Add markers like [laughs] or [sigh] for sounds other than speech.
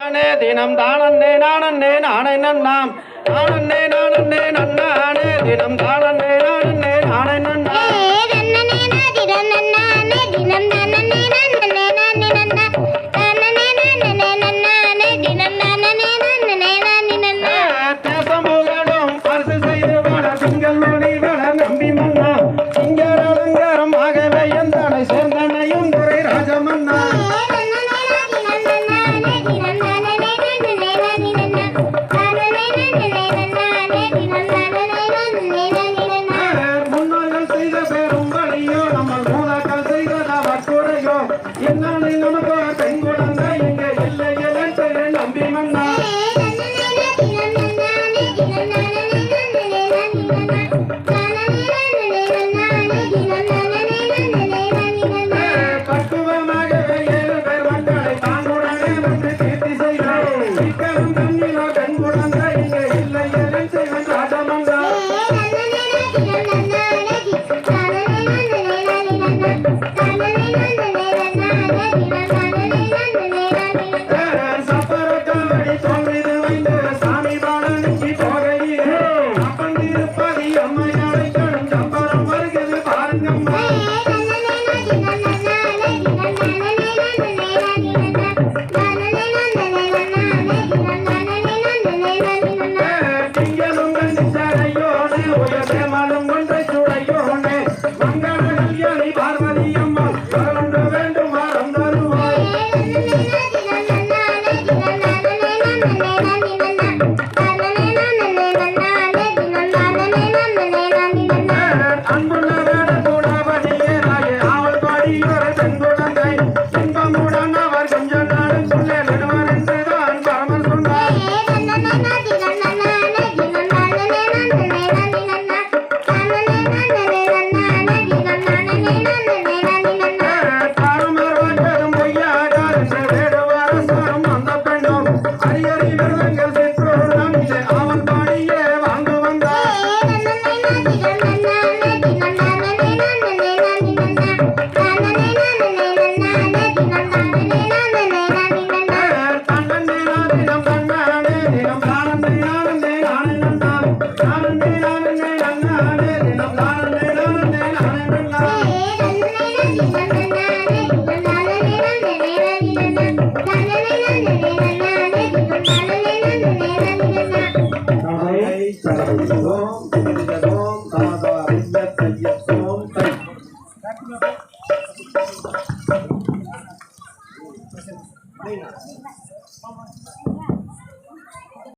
தினம் தானே நானே நானே நாம் நானே நானே நன்னானே தினம் தானே என்ன நமக்கு பெண் குழந்தை இங்க இல்லை நம்பி வந்தா yeah. 啊 [laughs]